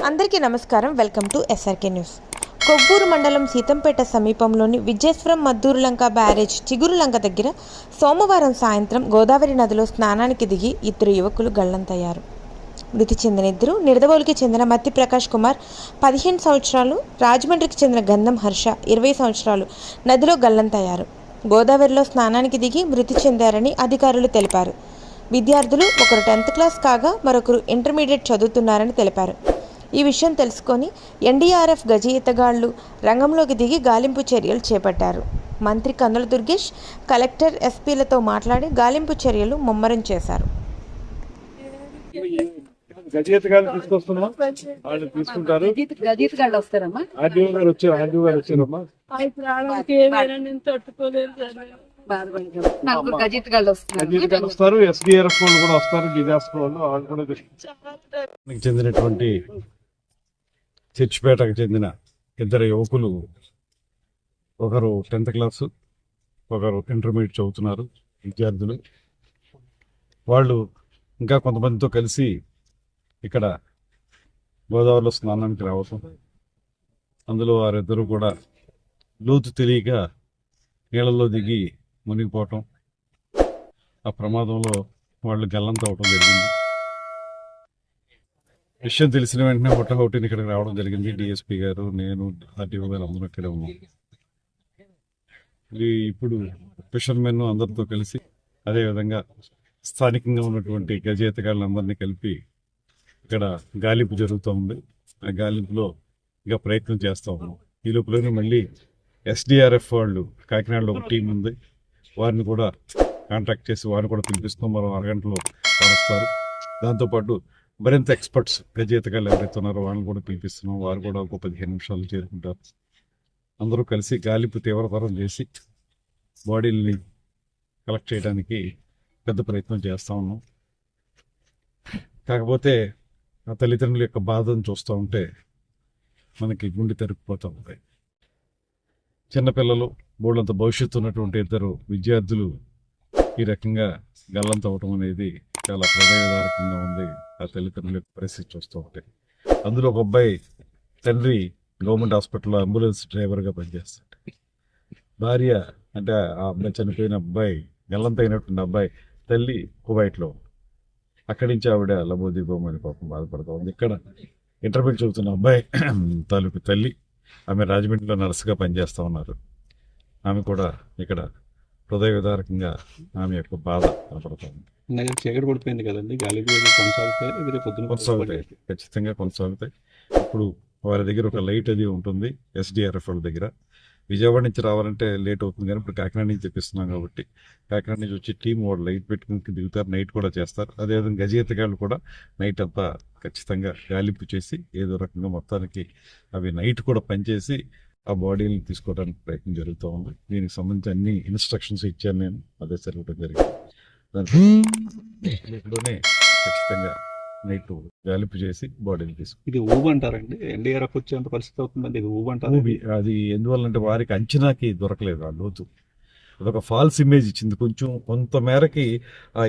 అందరికీ నమస్కారం. Welcome to SRK news. Kovvuru మండలం సీతంపేట సమీపంలోని విజయేశ్వరం మద్దూరులంక బ్యారేజ్ చిగురులంక దగ్గర సోమవారం సాయంత్రం గోదావరి నదిలో స్నానానికి దిగి ఇద్దరు యువకులు గల్లంతయ్యారు. మృతి చెందిన ఇద్దరు నిడదవోలుకి చెందిన మత్తి ప్రకాష్ కుమార్ పదిహేను సంవత్సరాలు రాజమండ్రికి చెందిన గంధం హర్ష ఇరవై సంవత్సరాలు నదిలో గల్లంతయ్యారు. గోదావరిలో స్నానానికి దిగి మృతి చెందారని అధికారులు తెలిపారు. విద్యార్థులు ఒకరు టెన్త్ క్లాస్ కాగా మరొకరు ఇంటర్మీడియట్ చదువుతున్నారని తెలిపారు. ఈ విషయం తెలుసుకొని ఎన్డీఆర్ఎఫ్ గజ ఈతగాళ్ళు రంగంలోకి దిగి గాలింపు చర్యలు చేపట్టారు మంత్రి కందుల దుర్గేష్ కలెక్టర్ ఎస్పీలతో మాట్లాడి గాలింపు చర్యలు ముమ్మరం చేశారు గజేతగాళ్ళు తీసుకొస్తున్నాం వాళ్ళు తీసుకుంటారు గజీత్ గజీత్ గాళ్ళు వస్తారమ్మా ఆర్డీఓ గారు వచ్చారు ఆర్డీఓ గారు వచ్చారమ్మా ఆ ప్రాణానికి ఏమైనా నేను తట్టుకోలేను సార్ నేను. బాధపడకండి నలుగురు గజీత్ గాళ్ళు వస్తున్నారు గజేతగాళ్ళు వస్తారు ఎస్డిఆర్ఎఫ్ వాళ్ళు కూడా వస్తారు డిజాస్టర్ వాళ్ళు వాళ్ళు కూడా చాలా ధన్యవాదాలు. చెందినటువంటి చర్చిపేటకు చెందిన ఇద్దరు యువకులు ఒకరు టెన్త్ క్లాసు ఒకరు ఇంటర్మీడియట్ చదువుతున్నారు విద్యార్థులు. వాళ్ళు ఇంకా కొంతమందితో కలిసి ఇక్కడ గోదావరిలో స్నానానికి రావటం. అందులో వారిద్దరూ కూడా లోతు తెలియక నీళ్ళలో దిగి మునిగిపోవటం. ఆ ప్రమాదంలో వాళ్ళు గల్లంతవటం జరిగింది. విషయం తెలిసిన వెంటనే హుట్టహుటిని ఇక్కడికి రావడం జరిగింది. డిఎస్పీ గారు నేను ఆర్టీఓ గారు అందరూ ఇక్కడే ఉన్నాం. ఇది ఇప్పుడు ఫిషర్మెన్ అందరితో కలిసి అదేవిధంగా స్థానికంగా ఉన్నటువంటి గజేతగాళ్ళందరినీ కలిపి ఇక్కడ గాలింపు జరుగుతూ ఉంది. ఆ గాలింపులో ఇంకా ప్రయత్నం చేస్తూ ఉన్నాం. ఈ లోపలనే మళ్ళీ ఎస్డిఆర్ఎఫ్ వాళ్ళు కాకినాడలో ఒక టీం ఉంది. వారిని కూడా కాంటాక్ట్ చేసి వారిని కూడా పిలిపిస్తాం మరో అరగంటలో వారు దాంతోపాటు మరింత ఎక్స్పర్ట్స్ గజేతగాళ్ళు ఎవరైతే ఉన్నారో వాళ్ళని కూడా పిలిపిస్తున్నాం. వారు కూడా ఒక పదిహేను నిమిషాలు చేరుకుంటారు. అందరూ కలిసి గాలింపు తీవ్రతరం చేసి బాడీల్ని కలెక్ట్ చేయడానికి పెద్ద ప్రయత్నం చేస్తూ ఉన్నాం. కాకపోతే ఆ తల్లిదండ్రుల యొక్క బాధను చూస్తూ ఉంటే మనకి గుండె తెరుక్కుపోతూ ఉంటాయి చిన్నపిల్లలు బోళ్ళంత భవిష్యత్తు ఉన్నటువంటి ఇద్దరు విద్యార్థులు ఈ రకంగా గల్లంత అవటం అనేది చాలా హృదయదారకంగా ఉంది. ఆ తల్లిదండ్రుల యొక్క పరిస్థితి చూస్తూ ఉంటే అందులో ఒక అబ్బాయి తండ్రి గవర్నమెంట్ హాస్పిటల్లో అంబులెన్స్ డ్రైవర్గా పనిచేస్తాడు. భార్య అంటే ఆ అబ్బాయి చనిపోయిన అబ్బాయి గల్లంతైనటువంటి అబ్బాయి తల్లి కువైట్లో అక్కడి నుంచి ఆవిడ లబోదీపం అని పాపం బాధపడుతూ ఉంది. ఇక్కడ ఇంటర్మీడియట్ చదువుతున్న అబ్బాయి తాలూకు తల్లి ఆమె రాజమండ్రిలో నర్సుగా పనిచేస్తూ ఉన్నారు. ఆమె కూడా ఇక్కడ హృదయ విదారకంగా ఆమె యొక్క బాధ కనపడుతుంది ఇందాక చీకటి పడిపోయింది కదండి. గాలి కొనసాగుతాయి పొద్దున కొనసాగుతాయి. ఖచ్చితంగా కొనసాగుతాయి. ఇప్పుడు వారి దగ్గర ఒక లైట్ అది ఉంటుంది ఎస్డిఆర్ఎఫ్ వాళ్ళ దగ్గర. విజయవాడ నుంచి రావాలంటే లేట్ అవుతుంది కానీ ఇప్పుడు కాకినాడ నుంచి తెప్పిస్తున్నాం కాబట్టి కాకినాడ నుంచి వచ్చి టీం వాళ్ళు లైట్ పెట్టుకుని దిగుతారు నైట్ కూడా చేస్తారు. అదేవిధంగా గజేతగాళ్ళు కూడా నైట్ అంతా ఖచ్చితంగా గాలింపు చేసి ఏదో రకంగా మొత్తానికి అవి నైట్ కూడా పనిచేసి ఆ బాడీని తీసుకోవడానికి ప్రయత్నం జరుగుతూ ఉంది. దీనికి సంబంధించి అన్ని ఇన్స్ట్రక్షన్స్ ఇచ్చాను నేను. అదే ఇవ్వడం జరిగింది. దాంట్లోనే ఖచ్చితంగా నైట్ గాలింపు చేసి బాడీని తీసుకు ఇది ఊబు అంటారండి. ఎన్డీఆర్ఎఫ్ వచ్చేంత పరిస్థితి అవుతుందండి. ఇది ఊబు అంటారు. అది ఎందువల్లంటే వారికి అంచనాకి దొరకలేదు ఆ లోతు. అదొక ఫాల్స్ ఇమేజ్ ఇచ్చింది. కొంచెం కొంత మేరకి ఆ